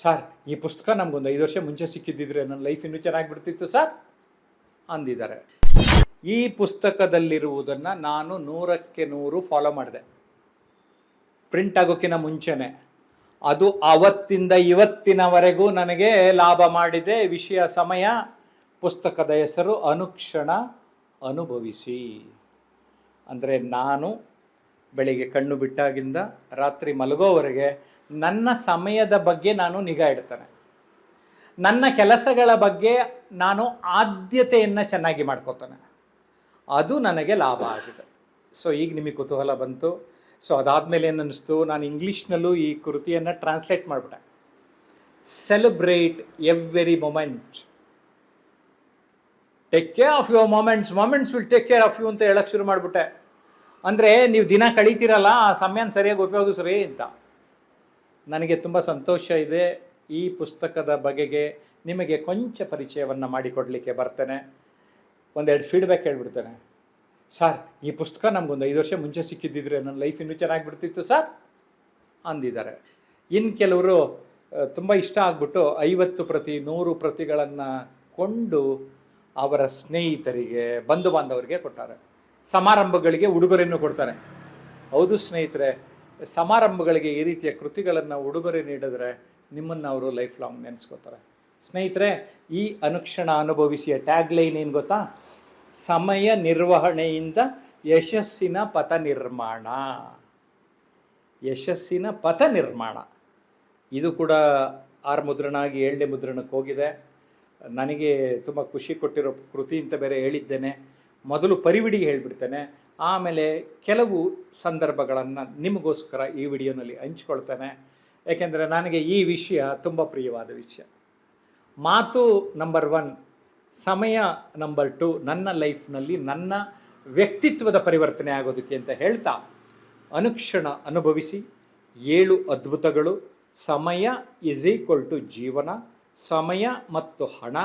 Sir, ಈ ಪುಸ್ತಕ ನಮಗೊಂದು ಐದು ವರ್ಷ ಮುಂಚೆ ಸಿಕ್ಕಿದ್ದಿದ್ರೆ ನನ್ನ ಲೈಫ್ ಇನ್ನೂ ಚೆನ್ನಾಗಿಬಿಡ್ತಿತ್ತು, ಸರ್, ಅಂದಿದ್ದಾರೆ. ಈ ಪುಸ್ತಕದಲ್ಲಿರುವುದನ್ನು ನಾನು ನೂರಕ್ಕೆ ನೂರು ಫಾಲೋ ಮಾಡಿದೆ. ಪ್ರಿಂಟ್ ಆಗೋಕ್ಕಿಂತ ಮುಂಚೆನೆ. ಅದು ಅವತ್ತಿಂದ ಇವತ್ತಿನವರೆಗೂ ನನಗೆ ಲಾಭ ಮಾಡಿದೆ. ವಿಷಯ, ಸಮಯ, ಪುಸ್ತಕದ ಹೆಸರು ಅನುಕ್ಷಣ ಅನುಭವಿಸಿ. ಅಂದರೆ ನಾನು ಬೆಳಿಗ್ಗೆ ಕಣ್ಣು ಬಿಟ್ಟಾಗಿಂದ ರಾತ್ರಿ ಮಲಗೋವರೆಗೆ ನನ್ನ ಸಮಯದ ಬಗ್ಗೆ ನಾನು ನಿಗಾ ಇಡ್ತೇನೆ. ನನ್ನ ಕೆಲಸಗಳ ಬಗ್ಗೆ ನಾನು ಆದ್ಯತೆಯನ್ನು ಚೆನ್ನಾಗಿ ಮಾಡ್ಕೋತಾನೆ. ಅದು ನನಗೆ ಲಾಭ ಆಗಿದೆ. ಸೊ ಈಗ ನಿಮಗೆ ಕುತೂಹಲ ಬಂತು. ಸೊ ಅದಾದಮೇಲೆ ಏನು ಅನ್ನಿಸ್ತು ನಾನು ಇಂಗ್ಲೀಷ್ನಲ್ಲೂ ಈ ಕೃತಿಯನ್ನು ಟ್ರಾನ್ಸ್ಲೇಟ್ ಮಾಡಿಬಿಟ್ಟೆ. Celebrate every moment take care of your moments moments will take care of you ಅಂತ ಹೇಳಕ್ಕೆ ಶುರು ಮಾಡಿಬಿಟ್ಟೆ. ಅಂದರೆ, ನೀವು ದಿನ ಕಳೀತಿರಲ್ಲ, ಆ ಸಮಯನ ಸರಿಯಾಗಿ ಉಪಯೋಗಿಸ್ರಿ ಅಂತ. ನನಗೆ ತುಂಬ ಸಂತೋಷ ಇದೆ ಈ ಪುಸ್ತಕದ ಬಗೆಗೆ ನಿಮಗೆ ಕೊಂಚ ಪರಿಚಯವನ್ನು ಮಾಡಿಕೊಡಲಿಕ್ಕೆ ಬರ್ತೇನೆ. ಒಂದೆರಡು ಫೀಡ್ಬ್ಯಾಕ್ ಹೇಳ್ಬಿಡ್ತೇನೆ. ಸರ್, ಈ ಪುಸ್ತಕ ನಮಗೊಂದು ಐದು ವರ್ಷ ಮುಂಚೆ ಸಿಕ್ಕಿದ್ದಿದ್ರೆ ನನ್ನ ಲೈಫ್ ಇನ್ನೂ ಚೆನ್ನಾಗಿಬಿಡ್ತಿತ್ತು ಸರ್, ಅಂದಿದ್ದಾರೆ. ಇನ್ನು ಕೆಲವರು ತುಂಬ ಇಷ್ಟ ಆಗ್ಬಿಟ್ಟು ಐವತ್ತು ಪ್ರತಿ ನೂರು ಪ್ರತಿಗಳನ್ನು ಕೊಂಡು ಅವರ ಸ್ನೇಹಿತರಿಗೆ ಬಂಧು ಬಾಂಧವರಿಗೆ ಕೊಟ್ಟಾರೆ. ಸಮಾರಂಭಗಳಿಗೆ ಉಡುಗೊರೆಯನ್ನು ಕೊಡ್ತಾರೆ. ಹೌದು ಸ್ನೇಹಿತರೆ ಸಮಾರಂಭಗಳಿಗೆ ಈ ರೀತಿಯ ಕೃತಿಗಳನ್ನು ಉಡುಗೊರೆ ನೀಡಿದ್ರೆ ನಿಮ್ಮನ್ನು ಅವರು ಲೈಫ್ ಲಾಂಗ್ ನೆನೆಸ್ಕೋತಾರೆ. ಸ್ನೇಹಿತರೆ, ಈ ಅನುಕ್ಷಣ ಅನುಭವಿಸಿಯ ಟ್ಯಾಗ್ ಲೈನ್ ಏನು ಗೊತ್ತಾ? ಸಮಯ ನಿರ್ವಹಣೆಯಿಂದ ಯಶಸ್ಸಿನ ಪಥ ನಿರ್ಮಾಣ. ಯಶಸ್ಸಿನ ಪಥ ನಿರ್ಮಾಣ. ಇದು ಕೂಡ ಆರು ಮುದ್ರಣ ಆಗಿ ಏಳನೇ ಮುದ್ರಣಕ್ಕೆ ಹೋಗಿದೆ. ನನಗೆ ತುಂಬ ಖುಷಿ ಕೊಟ್ಟಿರೋ ಕೃತಿ ಅಂತ ಬೇರೆ ಹೇಳಿದ್ದೇನೆ. ಮೊದಲು ಪರಿವಿಡಿಗೆ ಹೇಳಿಬಿಡ್ತೇನೆ. ಆಮೇಲೆ ಕೆಲವು ಸಂದರ್ಭಗಳನ್ನು ನಿಮಗೋಸ್ಕರ ಈ ವಿಡಿಯೋನಲ್ಲಿ ಹಂಚಿಕೊಳ್ತೇನೆ. ಏಕೆಂದರೆ ನನಗೆ ಈ ವಿಷಯ ತುಂಬ ಪ್ರಿಯವಾದ ವಿಷಯ. ಮಾತು ನಂಬರ್ ಒನ್ ಸಮಯ ನಂಬರ್ ಟು ನನ್ನ ಲೈಫ್ನಲ್ಲಿ ನನ್ನ ವ್ಯಕ್ತಿತ್ವದ ಪರಿವರ್ತನೆ ಆಗೋದಕ್ಕೆ ಅಂತ ಹೇಳ್ತಾ, ಅನುಕ್ಷಣ ಅನುಭವಿಸಿ, ಏಳು ಅದ್ಭುತಗಳು, ಸಮಯ ಇಸ್ ಈಕ್ವಲ್ ಟು ಜೀವನ, ಸಮಯ ಮತ್ತು ಹಣ,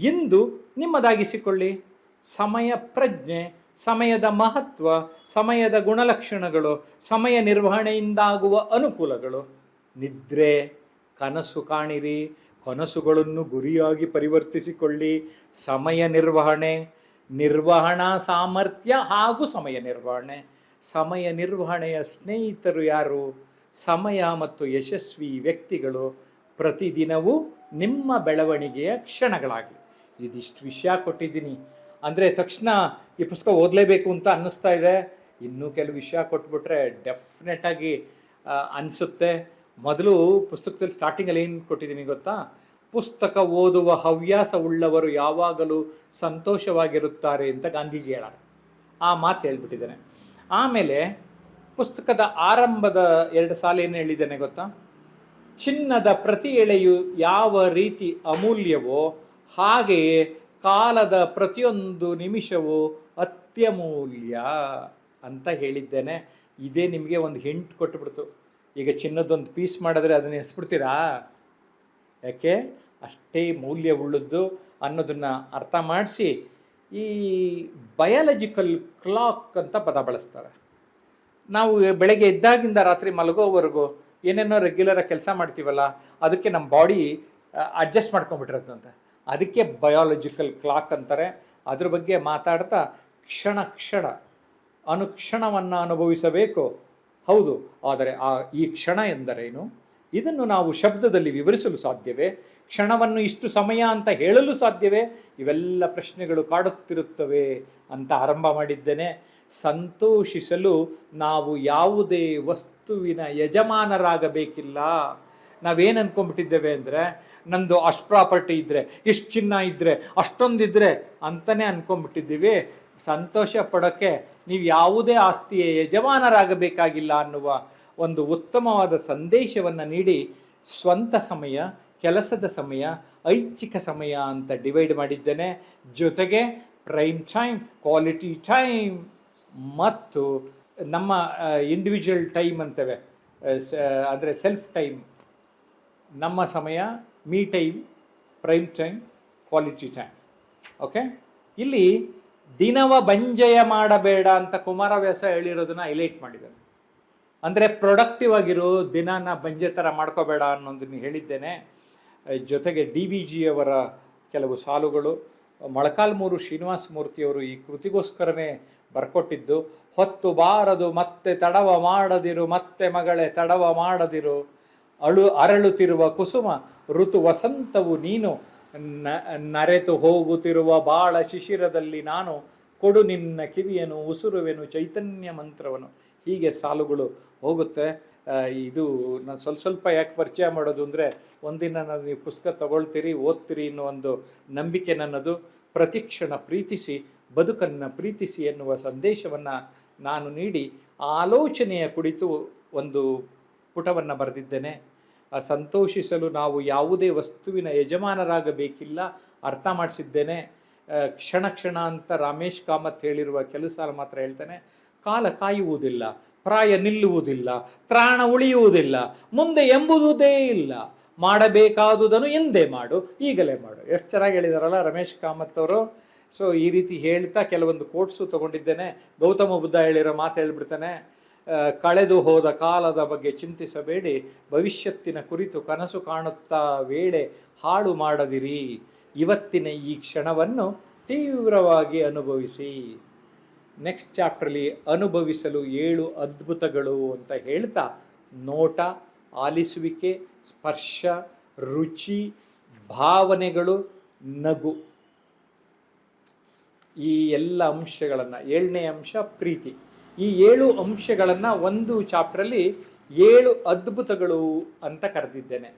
ಇಂದು ನಿಮ್ಮದಾಗಿಸಿಕೊಳ್ಳಿ. ಸಮಯ ಪ್ರಜ್ಞೆ ಸಮಯದ ಮಹತ್ವ, ಸಮಯದ ಗುಣಲಕ್ಷಣಗಳು, ಸಮಯ ನಿರ್ವಹಣೆಯಿಂದಾಗುವ ಅನುಕೂಲಗಳು. ನಿದ್ರೆ, ಕನಸು ಕಾಣಿರಿ, ಕನಸುಗಳನ್ನು ಗುರಿಯಾಗಿ ಪರಿವರ್ತಿಸಿಕೊಳ್ಳಿ. ಸಮಯ ನಿರ್ವಹಣೆ, ನಿರ್ವಹಣಾ ಸಾಮರ್ಥ್ಯ ಹಾಗೂ ಸಮಯ ನಿರ್ವಹಣೆ. ಸಮಯ ನಿರ್ವಹಣೆಯ ಸ್ನೇಹಿತರು ಯಾರು? ಸಮಯ ಮತ್ತು ಯಶಸ್ವಿ ವ್ಯಕ್ತಿಗಳು ಪ್ರತಿದಿನವೂ ನಿಮ್ಮ ಬೆಳವಣಿಗೆಯ ಕ್ಷಣಗಳಾಗಿ. ಇದಿಷ್ಟು ವಿಷಯ ಕೊಟ್ಟಿದ್ದೀನಿ. ಅಂದರೆ ತಕ್ಷಣ ಈ ಪುಸ್ತಕ ಓದಲೇಬೇಕು ಅಂತ ಅನ್ನಿಸ್ತಾ ಇದೆ. ಇನ್ನೂ ಕೆಲವು ವಿಷಯ ಕೊಟ್ಬಿಟ್ರೆ ಡೆಫಿನೆಟಾಗಿ ಅನಿಸುತ್ತೆ. ಮೊದಲು ಪುಸ್ತಕದಲ್ಲಿ ಸ್ಟಾರ್ಟಿಂಗಲ್ಲಿ ಏನು ಕೊಟ್ಟಿದ್ದೀನಿ ಗೊತ್ತಾ? ಪುಸ್ತಕ ಓದುವ ಹವ್ಯಾಸ ಉಳ್ಳವರು ಯಾವಾಗಲೂ ಸಂತೋಷವಾಗಿರುತ್ತಾರೆ ಅಂತ ಗಾಂಧೀಜಿ ಹೇಳಾರೆ. ಆ ಮಾತು ಹೇಳ್ಬಿಟ್ಟಿದ್ದಾನೆ. ಆಮೇಲೆ ಪುಸ್ತಕದ ಆರಂಭದ ಎರಡು ಸಾಲ ಏನು ಹೇಳಿದ್ದಾನೆ ಗೊತ್ತಾ? ಚಿನ್ನದ ಪ್ರತಿ ಎಳೆಯು ಯಾವ ರೀತಿ ಅಮೂಲ್ಯವೋ ಹಾಗೆಯೇ ಕಾಲದ ಪ್ರತಿಯೊಂದು ನಿಮಿಷವೂ ಅತ್ಯಮೂಲ್ಯ ಅಂತ ಹೇಳಿದ್ದೇನೆ. ಇದೇ ನಿಮಗೆ ಒಂದು ಹಿಂಟ್ ಕೊಟ್ಟುಬಿಡ್ತು ಈಗ ಚಿನ್ನದೊಂದು ಪೀಸ್ ಮಾಡಿದ್ರೆ ಅದನ್ನ ಎಸ್ಬಿಡ್ತೀರಾ? ಯಾಕೆ? ಅಷ್ಟೇ ಮೌಲ್ಯವುಳ್ಳದ್ದು ಅನ್ನೋದನ್ನು ಅರ್ಥ ಮಾಡಿಸಿ ಈ ಬಯಾಲಜಿಕಲ್ ಕ್ಲಾಕ್ ಅಂತ ಪದ ಬಳಸ್ತಾರೆ. ನಾವು ಬೆಳಗ್ಗೆ ಎದ್ದಾಗಿಂದ ರಾತ್ರಿ ಮಲಗೋವರೆಗೂ ಏನೇನೋ ರೆಗ್ಯುಲರಾಗಿ ಕೆಲಸ ಮಾಡ್ತೀವಲ್ಲ, ಅದಕ್ಕೆ ನಮ್ಮ ಬಾಡಿ ಅಡ್ಜಸ್ಟ್ ಮಾಡ್ಕೊಂಡ್ಬಿಟ್ಟಿರುತ್ತಂತೆ ಅದಕ್ಕೆ ಬಯಾಲಜಿಕಲ್ ಕ್ಲಾಕ್ ಅಂತಾರೆ. ಅದ್ರ ಬಗ್ಗೆ ಮಾತಾಡ್ತಾ ಕ್ಷಣ ಕ್ಷಣ, ಅನುಕ್ಷಣವನ್ನು ಅನುಭವಿಸಬೇಕು. ಹೌದು, ಆದರೆ ಆ ಈ ಕ್ಷಣ ಎಂದರೇನು? ಇದನ್ನು ನಾವು ಶಬ್ದದಲ್ಲಿ ವಿವರಿಸಲು ಸಾಧ್ಯವೇ? ಕ್ಷಣವನ್ನು ಇಷ್ಟು ಸಮಯ ಅಂತ ಹೇಳಲು ಸಾಧ್ಯವೇ? ಇವೆಲ್ಲ ಪ್ರಶ್ನೆಗಳು ಕಾಡುತ್ತಿರುತ್ತವೆ ಅಂತ ಆರಂಭ ಮಾಡಿದ್ದೇನೆ. ಸಂತೋಷಿಸಲು ನಾವು ಯಾವುದೇ ವಸ್ತುವಿನ ಯಜಮಾನರಾಗಬೇಕಿಲ್ಲ. ನಾವೇನು ಅಂದ್ಕೊಂಡ್ಬಿಟ್ಟಿದ್ದೇವೆ ಅಂದರೆ, ನಂದು ಅಷ್ಟು ಪ್ರಾಪರ್ಟಿ ಇದ್ದರೆ ಇಷ್ಟು ಚಿನ್ನ ಇದ್ದರೆ ಅಷ್ಟೊಂದಿದ್ರೆ ಅಂತಲೇ ಅಂದ್ಕೊಂಡ್ಬಿಟ್ಟಿದ್ದೀವಿ ಸಂತೋಷ ಪಡೋಕ್ಕೆ ನೀವು ಯಾವುದೇ ಆಸ್ತಿಯ ಯಜಮಾನರಾಗಬೇಕಾಗಿಲ್ಲ ಅನ್ನುವ ಒಂದು ಉತ್ತಮವಾದ ಸಂದೇಶವನ್ನು ನೀಡಿ, ಸ್ವಂತ ಸಮಯ, ಕೆಲಸದ ಸಮಯ, ಐಚ್ಛಿಕ ಸಮಯ ಅಂತ ಡಿವೈಡ್ ಮಾಡಿದ್ದೇನೆ. ಜೊತೆಗೆ ಪ್ರೈಮ್ ಟೈಮ್, ಕ್ವಾಲಿಟಿ ಟೈಮ್ ಮತ್ತು ನಮ್ಮ ಇಂಡಿವಿಜುವಲ್ ಟೈಮ್ ಅಂತೇವೆ ಅಂದರೆ ಸೆಲ್ಫ್ ಟೈಮ್. ನಮ್ಮ ಸಮಯ me time prime time quality time okay ಇಲ್ಲಿ ದಿನವ ಬಂಜಯ ಮಾಡಬೇಡ ಅಂತ ಕುಮಾರವ್ಯಾಸ ಹೇಳಿರೋದನ್ನ ಹೈಲೈಟ್ ಮಾಡಿದ್ದಾರೆ. ಅಂದರೆ ಪ್ರೊಡಕ್ಟಿವ್ ಆಗಿರೋ ದಿನಾನ ಬಂಜೆ ಥರ ಮಾಡ್ಕೋಬೇಡ ಅನ್ನೋದನ್ನು ಹೇಳಿದ್ದೇನೆ. ಜೊತೆಗೆ ಡಿ ವಿ ಜಿಯವರ ಕೆಲವು ಸಾಲುಗಳು ಮೊಳಕಾಲ್ಮೂರು ಶ್ರೀನಿವಾಸ ಮೂರ್ತಿಯವರು ಈ ಕೃತಿಗೋಸ್ಕರನೇ ಬರ್ಕೊಟ್ಟಿದ್ದು, ಹೊತ್ತು ಬಾರದು ಮತ್ತೆ ತಡವ ಮಾಡದಿರು, ಮತ್ತೆ ಮಗಳೇ ತಡವ ಮಾಡದಿರು ಅಳು ಅರಳುತ್ತಿರುವ ಕುಸುಮ, ಋತು ವಸಂತವು ನೀನು ನರೆತು ಹೋಗುತ್ತಿರುವ ಬಾಳ ಶಿಶಿರದಲ್ಲಿ ನಾನು ಕೊಡು ನಿನ್ನ ಕಿವಿಯನು ಉಸುರುವೆನು ಚೈತನ್ಯ ಮಂತ್ರವನು. ಹೀಗೆ ಸಾಲುಗಳು ಹೋಗುತ್ತೆ. ಇದು ನಾನು ಸ್ವಲ್ಪ ಸ್ವಲ್ಪ ಯಾಕೆ ಪರಿಚಯ ಮಾಡೋದು ಅಂದರೆ, ಒಂದಿನ ನಾನು ನೀವು ಪುಸ್ತಕ ತಗೊಳ್ತೀರಿ, ಓದ್ತೀರಿ ಅನ್ನೋ ಒಂದು ನಂಬಿಕೆ ನನ್ನದು. ಪ್ರತಿಕ್ಷಣ ಪ್ರೀತಿಸಿ, ಬದುಕನ್ನು ಪ್ರೀತಿಸಿ ಎನ್ನುವ ಸಂದೇಶವನ್ನು ನಾನು ನೀಡಿ, ಆಲೋಚನೆಯ ಕುರಿತು ಒಂದು ಪುಟವನ್ನು ಬರೆದಿದ್ದೇನೆ. ಸಂತೋಷಿಸಲು ನಾವು ಯಾವುದೇ ವಸ್ತುವಿನ ಯಜಮಾನರಾಗಬೇಕಿಲ್ಲ. ಅರ್ಥ ಮಾಡಿಸಿದ್ದೇನೆ. ಕ್ಷಣ ಕ್ಷಣ ಅಂತ ರಮೇಶ್ ಕಾಮತ್ ಹೇಳಿರುವ ಕೆಲಸ ಮಾತ್ರ ಹೇಳ್ತಾನೆ. ಕಾಲ ಕಾಯುವುದಿಲ್ಲ, ಪ್ರಾಯ ನಿಲ್ಲುವುದಿಲ್ಲ, ತ್ರಾಣ ಉಳಿಯುವುದಿಲ್ಲ, ಮುಂದೆ ಎಂಬುದೇ ಇಲ್ಲ. ಮಾಡಬೇಕಾದುದನ್ನು ಎಂದೇ ಮಾಡು, ಈಗಲೇ ಮಾಡು. ಎಷ್ಟು ಚೆನ್ನಾಗಿ ಹೇಳಿದಾರಲ್ಲ ರಮೇಶ್ ಕಾಮತ್ ಅವರು. ಸೊ ಈ ರೀತಿ ಹೇಳ್ತಾ ಕೆಲವೊಂದು ಕೋಟ್ಸು ತಗೊಂಡಿದ್ದೇನೆ. ಗೌತಮ ಬುದ್ಧ ಹೇಳಿರೋ ಮಾತು ಹೇಳ್ಬಿಡ್ತಾನೆ. ಕಳೆದು ಹೋದ ಕಾಲದ ಬಗ್ಗೆ ಚಿಂತಿಸಬೇಡಿ. ಭವಿಷ್ಯತ್ತಿನ ಕುರಿತು ಕನಸು ಕಾಣುತ್ತಾ ವೇಳೆ ಹಾಳು ಮಾಡದಿರಿ. ಇವತ್ತಿನ ಈ ಕ್ಷಣವನ್ನು ತೀವ್ರವಾಗಿ ಅನುಭವಿಸಿ. ನೆಕ್ಸ್ಟ್ ಚಾಪ್ಟರ್ಲಿ ಅನುಭವಿಸಲು ಏಳು ಅದ್ಭುತಗಳು ಅಂತ ಹೇಳ್ತಾ, ನೋಟ, ಆಲಿಸುವಿಕೆ, ಸ್ಪರ್ಶ, ರುಚಿ, ಭಾವನೆಗಳು, ನಗು. ಈ ಎಲ್ಲ ಅಂಶಗಳನ್ನು ಏಳನೇ ಅಂಶ ಪ್ರೀತಿ. ಈ ಏಳು ಅಂಶಗಳನ್ನು ಒಂದು ಚಾಪ್ಟ್ರಲ್ಲಿ ಏಳು ಅದ್ಭುತಗಳು ಅಂತ ಕರೆದಿದ್ದೇನೆ.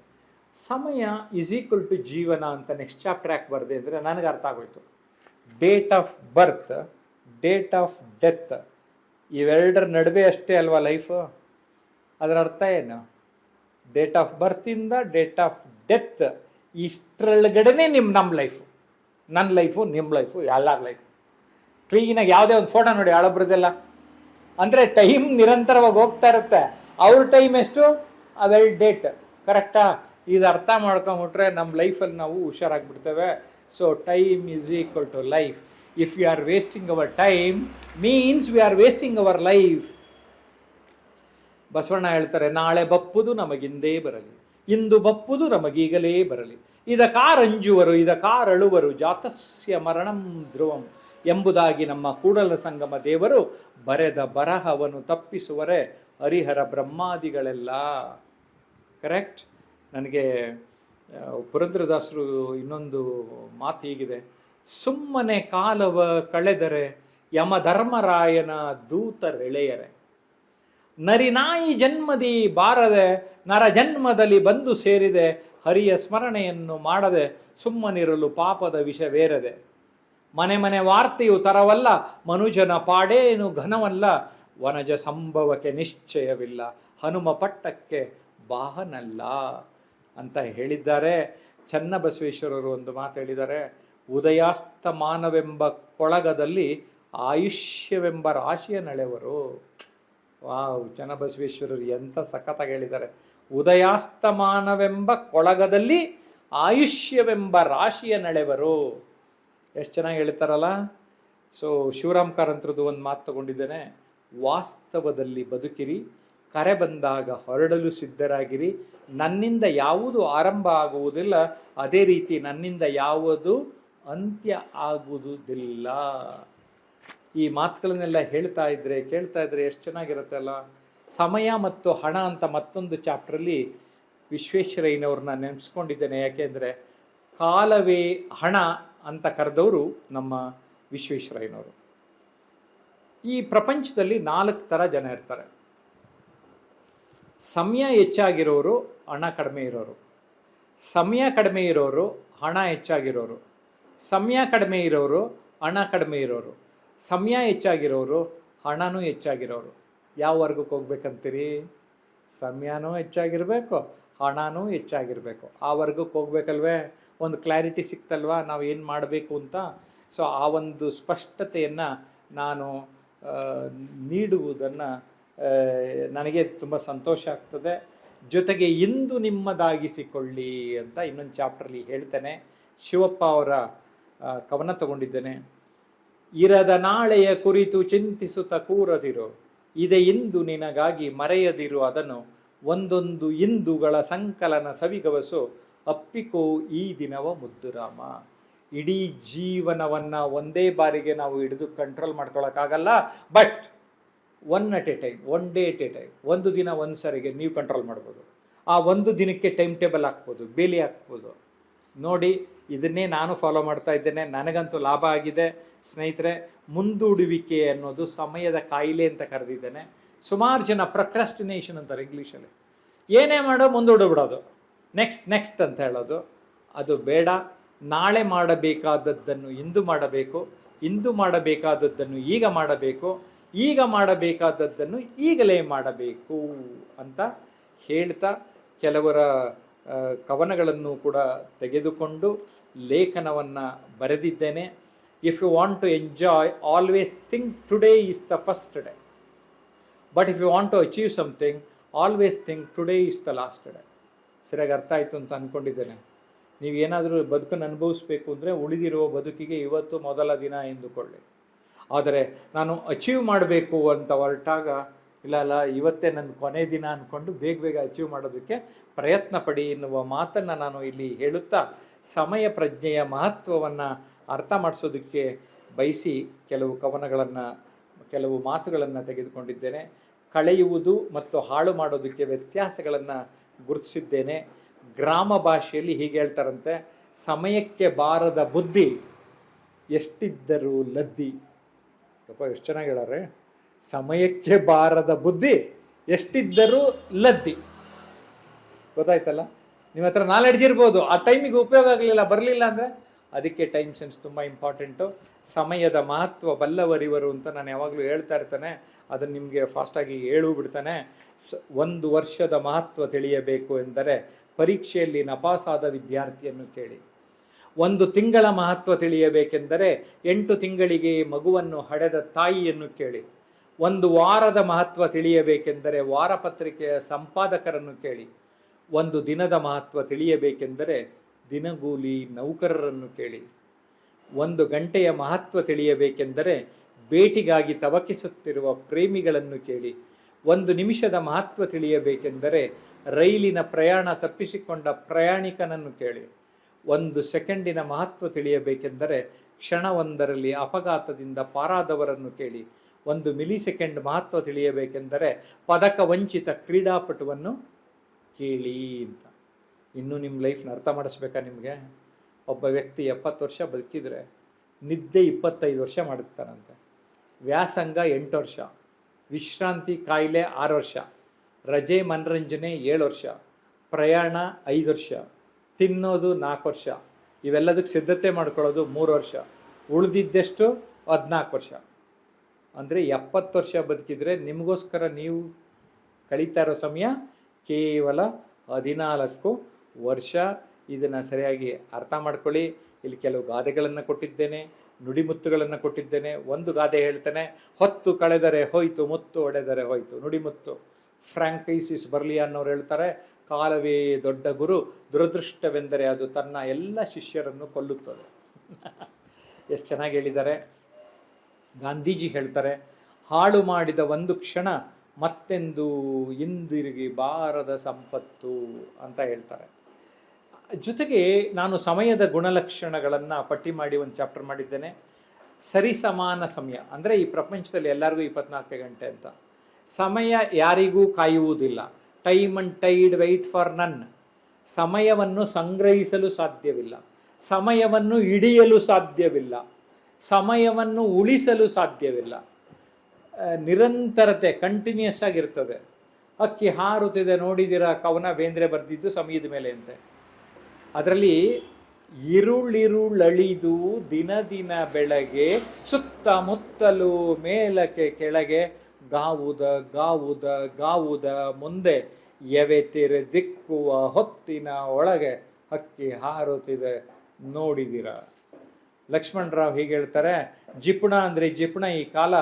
ಸಮಯ ಈಸ್ ಈಕ್ವಲ್ ಟು ಜೀವನ ಅಂತ ನೆಕ್ಸ್ಟ್ ಚಾಪ್ಟರ್ ಯಾಕೆ ಬರದೆ ಅಂದರೆ ನನಗೆ ಅರ್ಥ ಆಗೋಯ್ತು. Date of birth date of death ಇವೆರಡರ ನಡುವೆ ಅಷ್ಟೇ ಅಲ್ವಾ ಲೈಫ್ ಅದರ ಅರ್ಥ ಏನು? ಡೇಟ್ ಆಫ್ ಬರ್ತಿಂದ ಡೇಟ್ ಆಫ್ ಡೆತ್ ಇಷ್ಟರೊಳಗಡೆನೆ ನಿಮ್ಮ ನಮ್ಮ ಲೈಫು ನನ್ನ ಲೈಫು ನಿಮ್ಮ ಲೈಫು ಎಲ್ಲರ ಲೈಫ್ ಕ್ಲೀನಾಗಿ ಯಾವುದೇ ಒಂದು ಫೋಟೋ ನೋಡಿ ಹಳಬ್ರದೆಲ್ಲ ಅಂದರೆ ಟೈಮ್ ನಿರಂತರವಾಗಿ ಹೋಗ್ತಾ ಇರುತ್ತೆ. ಅವ್ರ ಟೈಮ್ ಎಷ್ಟು? ಅವೆಲ್ ಡೇಟ್. ಕರೆಕ್ಟಾ? ಇದು ಅರ್ಥ ಮಾಡ್ಕೊಂಬಿಟ್ರೆ ನಮ್ಮ ಲೈಫಲ್ಲಿ ನಾವು ಹುಷಾರಾಗ್ಬಿಡ್ತೇವೆ. So time is equal to life if you are wasting our time means we are wasting our life Basavanna ಹೇಳ್ತಾರೆ, ನಾಳೆ ಬಪ್ಪುದು ನಮಗಿಂದೇ ಬರಲಿ. ಇಂದು ಬಪ್ಪುದು ನಮಗೀಗಲೇ ಬರಲಿ. ಇದ ಕಾರಂಜುವರು ಇದ ಕಾರಳುವರು ಜಾತಸ್ಯ ಮರಣಂ ಧ್ರುವಂ. ಎಂಬುದಾಗಿ ನಮ್ಮ ಕೂಡಲ ಸಂಗಮ ದೇವರು ಬರೆದ ಬರಹವನ್ನು ತಪ್ಪಿಸುವರೆ ಹರಿಹರ ಬ್ರಹ್ಮಾದಿಗಳೆಲ್ಲ. ಕರೆಕ್ಟ್ ನನಗೆ ಪುರಂದ್ರದಾಸರು ಇನ್ನೊಂದು ಮಾತು ಹೀಗಿದೆ. ಸುಮ್ಮನೆ ಕಾಲವ ಕಳೆದರೆ ಯಮಧರ್ಮರಾಯನ ದೂತರೆಳೆಯರೆ. ನರಿನಾಯಿ ಜನ್ಮದಿ ಬಾರದೆ, ನರ ಜನ್ಮದಲ್ಲಿ ಬಂದು ಸೇರಿದೆ, ಹರಿಯ ಸ್ಮರಣೆಯನ್ನು ಮಾಡದೆ, ಸುಮ್ಮನಿರಲು ಪಾಪದ ವಿಷವೇರದೆ. ಮನೆ ಮನೆ ವಾರ್ತೆಯು ತರವಲ್ಲ, ಮನುಜನ ಪಾಡೇನು ಘನವಲ್ಲ, ವನಜ ಸಂಭವಕ್ಕೆ ನಿಶ್ಚಯವಿಲ್ಲ, ಹನುಮ ಪಟ್ಟಕ್ಕೆ ಬಾಹನಲ್ಲ ಅಂತ ಹೇಳಿದ್ದಾರೆ. ಚನ್ನಬಸವೇಶ್ವರರು ಒಂದು ಮಾತು ಹೇಳಿದ್ದಾರೆ, ಉದಯಾಸ್ತಮಾನವೆಂಬ ಕೊಳಗದಲ್ಲಿ ಆಯುಷ್ಯವೆಂಬ ರಾಶಿಯ ನಳೆವರು. ವಾವ್, ಚನ್ನಬಸವೇಶ್ವರರು ಎಂಥ ಸಖತ್ತಾಗಿ ಹೇಳಿದ್ದಾರೆ. ಉದಯಾಸ್ತಮಾನವೆಂಬ ಕೊಳಗದಲ್ಲಿ ಆಯುಷ್ಯವೆಂಬ ರಾಶಿಯ ನಡೆವರು ಎಷ್ಟು ಚೆನ್ನಾಗಿ ಹೇಳ್ತಾರಲ್ಲ? ಸೊ ಶಿವರಾಮ್ ಕಾರಂತರದ್ದು ಒಂದು ಮಾತು ತಗೊಂಡಿದ್ದೇನೆ. ವಾಸ್ತವದಲ್ಲಿ ಬದುಕಿರಿ, ಕರೆ ಬಂದಾಗ ಹೊರಡಲು ಸಿದ್ಧರಾಗಿರಿ. ನನ್ನಿಂದ ಯಾವುದು ಆರಂಭ ಆಗುವುದಿಲ್ಲ, ಅದೇ ರೀತಿ ನನ್ನಿಂದ ಯಾವುದು ಅಂತ್ಯ ಆಗುವುದಿಲ್ಲ. ಈ ಮಾತುಗಳನ್ನೆಲ್ಲ ಹೇಳ್ತಾ ಇದ್ರೆ, ಕೇಳ್ತಾ ಇದ್ರೆ ಎಷ್ಟು ಚೆನ್ನಾಗಿರುತ್ತೆ ಅಲ್ಲ? ಸಮಯ ಮತ್ತು ಹಣ ಅಂತ ಮತ್ತೊಂದು ಚಾಪ್ಟ್ರಲ್ಲಿ ವಿಶ್ವೇಶ್ವರಯ್ಯನವ್ರನ್ನ ನೆನೆಸ್ಕೊಂಡಿದ್ದೇನೆ. ಯಾಕೆಂದರೆ, ಕಾಲವೇ ಹಣ ಅಂತ ಕರೆದವರು ನಮ್ಮ ವಿಶ್ವೇಶ್ವರಯ್ಯನವರು. ಈ ಪ್ರಪಂಚದಲ್ಲಿ ನಾಲ್ಕು ಥರ ಜನ ಇರ್ತಾರೆ. ಸಮಯ ಹೆಚ್ಚಾಗಿರೋರು ಹಣ ಕಡಿಮೆ ಇರೋರು. ಸಮಯ ಕಡಿಮೆ ಇರೋರು ಹಣ ಹೆಚ್ಚಾಗಿರೋರು. ಸಮಯ ಕಡಿಮೆ ಇರೋರು ಹಣ ಕಡಿಮೆ ಇರೋರು. ಸಮಯ ಹೆಚ್ಚಾಗಿರೋರು ಹಣನೂ ಹೆಚ್ಚಾಗಿರೋರು. ಯಾವ ವರ್ಗಕ್ಕೆ ಹೋಗ್ಬೇಕಂತೀರಿ? ಸಮಯನೂ ಹೆಚ್ಚಾಗಿರಬೇಕು, ಹಣನೂ ಹೆಚ್ಚಾಗಿರಬೇಕು. ಆ ವರ್ಗಕ್ಕೆ ಹೋಗ್ಬೇಕಲ್ವೇ? ಒಂದು ಕ್ಲಾರಿಟಿ ಸಿಕ್ತಲ್ವಾ? ನಾವು ಏನು ಮಾಡಬೇಕು ಅಂತ. ಸೊ ಆ ಒಂದು ಸ್ಪಷ್ಟತೆಯನ್ನು ನಾನು ನೀಡುವುದನ್ನು ನನಗೆ ತುಂಬ ಸಂತೋಷ ಆಗ್ತದೆ. ಜೊತೆಗೆ ಇಂದು ನಿಮ್ಮದಾಗಿಸಿಕೊಳ್ಳಿ ಅಂತ ಇನ್ನೊಂದು ಚಾಪ್ಟ್ರಲ್ಲಿ ಹೇಳ್ತೇನೆ. ಶಿವಪ್ಪ ಅವರ ಕವನ ತಗೊಂಡಿದ್ದೇನೆ. ಇರದ ನಾಳೆಯ ಕುರಿತು ಚಿಂತಿಸುತ್ತ ಕೂರದಿರು. ಇದೆ ಇಂದು ನಿನಗಾಗಿ ಮರೆಯದಿರು ಅದನ್ನು. ಒಂದೊಂದು ಇಂದುಗಳ ಸಂಕಲನ ಸವಿಗವಸು. ಅಪ್ಪಿಕೋ ಈ ದಿನವ ಮುದ್ದುರಾಮ ಇಡೀ ಜೀವನವನ್ನ ಒಂದೇ ಬಾರಿಗೆ ನಾವು ಹಿಡಿದು control ಮಾಡ್ಕೊಳಕ್ಕಾಗಲ್ಲ but one at a time one day at a time ಒಂದು ದಿನ ಒಂದು ಸರಿಗೆ ನೀವು ಕಂಟ್ರೋಲ್ ಮಾಡ್ಬೋದು. ಆ ಒಂದು ದಿನಕ್ಕೆ ಟೈಮ್ ಟೇಬಲ್ ಹಾಕ್ಬೋದು, ಬೇಲಿ ಹಾಕ್ಬೋದು. ನೋಡಿ, ಇದನ್ನೇ ನಾನು ಫಾಲೋ ಮಾಡ್ತಾ ಇದ್ದೇನೆ, ನನಗಂತೂ ಲಾಭ ಆಗಿದೆ. ಸ್ನೇಹಿತರೆ, ಮುಂದೂಡುವಿಕೆ ಅನ್ನೋದು ಸಮಯದ ಕಾಯಿಲೆ ಅಂತ ಕರೆದಿದ್ದೇನೆ. ಸುಮಾರು ಜನ ಪ್ರಕ್ರಸ್ಟಿನೇಷನ್ ಅಂತಾರೆ ಇಂಗ್ಲೀಷಲ್ಲಿ ಏನೇ ಮಾಡೋ ಮುಂದೂಡು ಬಿಡೋದು ನೆಕ್ಸ್ಟ್ ನೆಕ್ಸ್ಟ್ ಅಂತ ಹೇಳೋದು, ಅದು ಬೇಡ, ನಾಳೆ ಮಾಡಬೇಕಾದದ್ದನ್ನು ಇಂದು ಮಾಡಬೇಕು, ಇಂದು ಮಾಡಬೇಕಾದದ್ದನ್ನು ಈಗ ಮಾಡಬೇಕು, ಈಗ ಮಾಡಬೇಕಾದದ್ದನ್ನು ಈಗಲೇ ಮಾಡಬೇಕು ಅಂತ ಹೇಳ್ತಾ ಕೆಲವರ ಕವನಗಳನ್ನು ಕೂಡ ತೆಗೆದುಕೊಂಡು ಲೇಖನವನ್ನು ಬರೆದಿದ್ದೇನೆ. If you want to enjoy always think today is the first day but if you want to achieve something always think today is the last day ಸರಿಯಾಗಿ ಅರ್ಥ ಆಯಿತು ಅಂತ ಅಂದ್ಕೊಂಡಿದ್ದೇನೆ ನೀವು ಏನಾದರೂ ಬದುಕನ್ನು ಅನುಭವಿಸ್ಬೇಕು ಅಂದರೆ ಉಳಿದಿರುವ ಬದುಕಿಗೆ ಇವತ್ತು ಮೊದಲ ದಿನ ಎಂದುಕೊಳ್ಳಿ. ಆದರೆ ನಾನು ಅಚೀವ್ ಮಾಡಬೇಕು ಅಂತ ಹೊರಟಾಗ, ಇಲ್ಲ ಅಲ್ಲ ಇವತ್ತೇ ನನ್ನ ಕೊನೆ ದಿನ ಅಂದ್ಕೊಂಡು ಬೇಗ ಬೇಗ ಅಚೀವ್ ಮಾಡೋದಕ್ಕೆ ಪ್ರಯತ್ನ ಪಡಿ ಎನ್ನುವ ಮಾತನ್ನು ನಾನು ಇಲ್ಲಿ ಹೇಳುತ್ತಾ, ಸಮಯ ಪ್ರಜ್ಞೆಯ ಮಹತ್ವವನ್ನು ಅರ್ಥ ಮಾಡಿಸೋದಕ್ಕೆ ಬಯಸಿ ಕೆಲವು ಕವನಗಳನ್ನು, ಕೆಲವು ಮಾತುಗಳನ್ನು ತೆಗೆದುಕೊಂಡಿದ್ದೇನೆ. ಕಳೆಯುವುದು ಮತ್ತು ಹಾಳು ಮಾಡೋದಕ್ಕೆ ವ್ಯತ್ಯಾಸಗಳನ್ನು ಗುರುತಿಸಿದ್ದೇನೆ. ಗ್ರಾಮ ಭಾಷೆಯಲ್ಲಿ ಹೀಗೆ ಹೇಳ್ತಾರಂತೆ, ಸಮಯಕ್ಕೆ ಬಾರದ ಬುದ್ಧಿ ಎಷ್ಟಿದ್ದರೂ ಲದ್ದಿ. ಸ್ವಲ್ಪ ಎಷ್ಟು ಚೆನ್ನಾಗಿ ಹೇಳಾರೆ. ಸಮಯಕ್ಕೆ ಬಾರದ ಬುದ್ಧಿ ಎಷ್ಟಿದ್ದರೂ ಲದ್ದಿ. ಗೊತ್ತಾಯ್ತಲ್ಲ? ನಿಮ್ಮ ಹತ್ರ ನಾಲೆಡ್ಜ್ ಇರ್ಬೋದು. ಆ ಟೈಮಿಗೆ ಉಪಯೋಗ ಆಗಲಿಲ್ಲ, ಬರಲಿಲ್ಲ ಅಂದರೆ ಅದಕ್ಕೆ ಟೈಮ್ ಸೆನ್ಸ್ ತುಂಬ ಇಂಪಾರ್ಟೆಂಟು ಸಮಯದ ಮಹತ್ವ ಬಲ್ಲವರಿವರು ಅಂತ ನಾನು ಯಾವಾಗಲೂ ಹೇಳ್ತಾ ಇರ್ತಾನೆ. ಅದನ್ನು ನಿಮಗೆ ಫಾಸ್ಟಾಗಿ ಹೇಳು ಬಿಡ್ತಾನೆ. ಒಂದು ವರ್ಷದ ಮಹತ್ವ ತಿಳಿಯಬೇಕು ಎಂದರೆ ಪರೀಕ್ಷೆಯಲ್ಲಿ ನಪಾಸಾದ ವಿದ್ಯಾರ್ಥಿಯನ್ನು ಕೇಳಿ. ಒಂದು ತಿಂಗಳ ಮಹತ್ವ ತಿಳಿಯಬೇಕೆಂದರೆ ಎಂಟು ತಿಂಗಳಿಗೆ ಮಗುವನ್ನು ಹಡೆದ ತಾಯಿಯನ್ನು ಕೇಳಿ. ಒಂದು ವಾರದ ಮಹತ್ವ ತಿಳಿಯಬೇಕೆಂದರೆ ವಾರಪತ್ರಿಕೆಯ ಸಂಪಾದಕರನ್ನು ಕೇಳಿ. ಒಂದು ದಿನದ ಮಹತ್ವ ತಿಳಿಯಬೇಕೆಂದರೆ ದಿನಗೂಲಿ ನೌಕರರನ್ನು ಕೇಳಿ. ಒಂದು ಗಂಟೆಯ ಮಹತ್ವ ತಿಳಿಯಬೇಕೆಂದರೆ ಭೇಟಿಗಾಗಿ ತವಕಿಸುತ್ತಿರುವ ಪ್ರೇಮಿಗಳನ್ನು ಕೇಳಿ. ಒಂದು ನಿಮಿಷದ ಮಹತ್ವ ತಿಳಿಯಬೇಕೆಂದರೆ ರೈಲಿನ ಪ್ರಯಾಣ ತಪ್ಪಿಸಿಕೊಂಡ ಪ್ರಯಾಣಿಕನನ್ನು ಕೇಳಿ. ಒಂದು ಸೆಕೆಂಡಿನ ಮಹತ್ವ ತಿಳಿಯಬೇಕೆಂದರೆ ಕ್ಷಣವೊಂದರಲ್ಲಿ ಅಪಘಾತದಿಂದ ಪಾರಾದವರನ್ನು ಕೇಳಿ. ಒಂದು ಮಿಲಿ ಸೆಕೆಂಡ್ ಮಹತ್ವ ತಿಳಿಯಬೇಕೆಂದರೆ ಪದಕ ವಂಚಿತ ಕ್ರೀಡಾಪಟುವನ್ನು ಕೇಳಿ ಅಂತ. ಇನ್ನೂ ನಿಮ್ಮ ಲೈಫ್ನ ಅರ್ಥ ಮಾಡಿಸ್ಬೇಕಾ ನಿಮಗೆ? ಒಬ್ಬ ವ್ಯಕ್ತಿ ಎಪ್ಪತ್ತು ವರ್ಷ ಬದುಕಿದರೆ ನಿದ್ದೆ ಇಪ್ಪತ್ತೈದು ವರ್ಷ ಮಾಡುತ್ತಾನಂತೆ. ವ್ಯಾಸಂಗ ಎಂಟು ವರ್ಷ. ವಿಶ್ರಾಂತಿ ಕಾಯಿಲೆ ಆರು ವರ್ಷ, ರಜೆ ಮನರಂಜನೆ ಏಳು ವರ್ಷ, ಪ್ರಯಾಣ ಐದು ವರ್ಷ, ತಿನ್ನೋದು ನಾಲ್ಕು ವರ್ಷ, ಇವೆಲ್ಲದಕ್ಕೆ ಸಿದ್ಧತೆ ಮಾಡ್ಕೊಳ್ಳೋದು ಮೂರು ವರ್ಷ, ಉಳಿದಿದ್ದಷ್ಟು ಹದಿನಾಲ್ಕು ವರ್ಷ. ಅಂದರೆ ಎಪ್ಪತ್ತು ವರ್ಷ ಬದುಕಿದರೆ ನಿಮಗೋಸ್ಕರ ನೀವು ಕಳೀತಾ ಇರೋ ಸಮಯ ಕೇವಲ ಹದಿನಾಲ್ಕು ವರ್ಷ. ಇದನ್ನು ಸರಿಯಾಗಿ ಅರ್ಥ ಮಾಡ್ಕೊಳ್ಳಿ. ಇಲ್ಲಿ ಕೆಲವು ಗಾದೆಗಳನ್ನು ಕೊಟ್ಟಿದ್ದೇನೆ. ನುಡಿಮುತ್ತುಗಳನ್ನು ಕೊಟ್ಟಿದ್ದೇನೆ, ಒಂದು ಗಾದೆ ಹೇಳ್ತೇನೆ, ಹೊತ್ತು ಕಳೆದರೆ ಹೋಯ್ತು, ಮುತ್ತು ಒಡೆದರೆ ಹೋಯ್ತು. ನುಡಿಮುತ್ತು. ಫ್ರಾಂಕೈಸಿಸ್ ಬರಲಿ ಅನ್ನೋರು ಹೇಳ್ತಾರೆ, ಕಾಲವೇ ದೊಡ್ಡ ಗುರು, ದುರದೃಷ್ಟವೆಂದರೆ ಅದು ತನ್ನ ಎಲ್ಲ ಶಿಷ್ಯರನ್ನು ಕೊಲ್ಲುತ್ತದೆ. ಎಷ್ಟು ಚೆನ್ನಾಗಿ ಹೇಳಿದ್ದಾರೆ. ಗಾಂಧೀಜಿ ಹೇಳ್ತಾರೆ, ಹಾಳು ಮಾಡಿದ ಒಂದು ಕ್ಷಣ ಮತ್ತೆಂದು ಹಿಂದಿರುಗಿ ಬಾರದ ಸಂಪತ್ತು ಅಂತ ಹೇಳ್ತಾರೆ. ಜೊತೆಗೆ ನಾನು ಸಮಯದ ಗುಣಲಕ್ಷಣಗಳನ್ನು ಪಟ್ಟಿ ಮಾಡಿ ಒಂದು ಚಾಪ್ಟರ್ ಮಾಡಿದ್ದೇನೆ. ಸರಿಸಮಾನ ಸಮಯ. ಅಂದರೆ ಈ ಪ್ರಪಂಚದಲ್ಲಿ ಎಲ್ಲರಿಗೂ ಇಪ್ಪತ್ನಾಲ್ಕು ಗಂಟೆ ಅಂತ. ಸಮಯ ಯಾರಿಗೂ ಕಾಯುವುದಿಲ್ಲ. Time and tide wait for none ಸಮಯವನ್ನು ಸಂಗ್ರಹಿಸಲು ಸಾಧ್ಯವಿಲ್ಲ. ಸಮಯವನ್ನು ಹಿಡಿಯಲು ಸಾಧ್ಯವಿಲ್ಲ. ಸಮಯವನ್ನು ಉಳಿಸಲು ಸಾಧ್ಯವಿಲ್ಲ. ನಿರಂತರತೆ ಕಂಟಿನ್ಯೂಸ್ ಆಗಿರ್ತದೆ. ಅಕ್ಕಿ ಹಾರುತ್ತಿದೆ ನೋಡಿದಿರ ಕವನ ಬೇಂದ್ರೆ ಬರೆದಿದ್ದು ಸಮಯದ ಮೇಲೆ ಅಂತೆ. ಅದರಲ್ಲಿ ಇರುಳಿರುಳಳಿದು ದಿನ ದಿನ ಬೆಳಗ್ಗೆ ಸುತ್ತಮುತ್ತಲು ಮೇಲಕ್ಕೆ ಕೆಳಗೆ, ಗಾವುದ ಗಾವುದ ಗಾವುದ ಮುಂದೆ ಎವೆ ತೆರೆ ದಿಕ್ಕುವ ಹೊತ್ತಿನ ಒಳಗೆ ಹಕ್ಕಿ ಹಾರುತ್ತಿದೆ, ನೋಡಿದಿರ? ಲಕ್ಷ್ಮಣರಾವ್ ಹೀಗೆ ಹೇಳ್ತಾರೆ, ಜಿಪುಣ ಅಂದ್ರೆ ಜಿಪುಣ ಈ ಕಾಲ,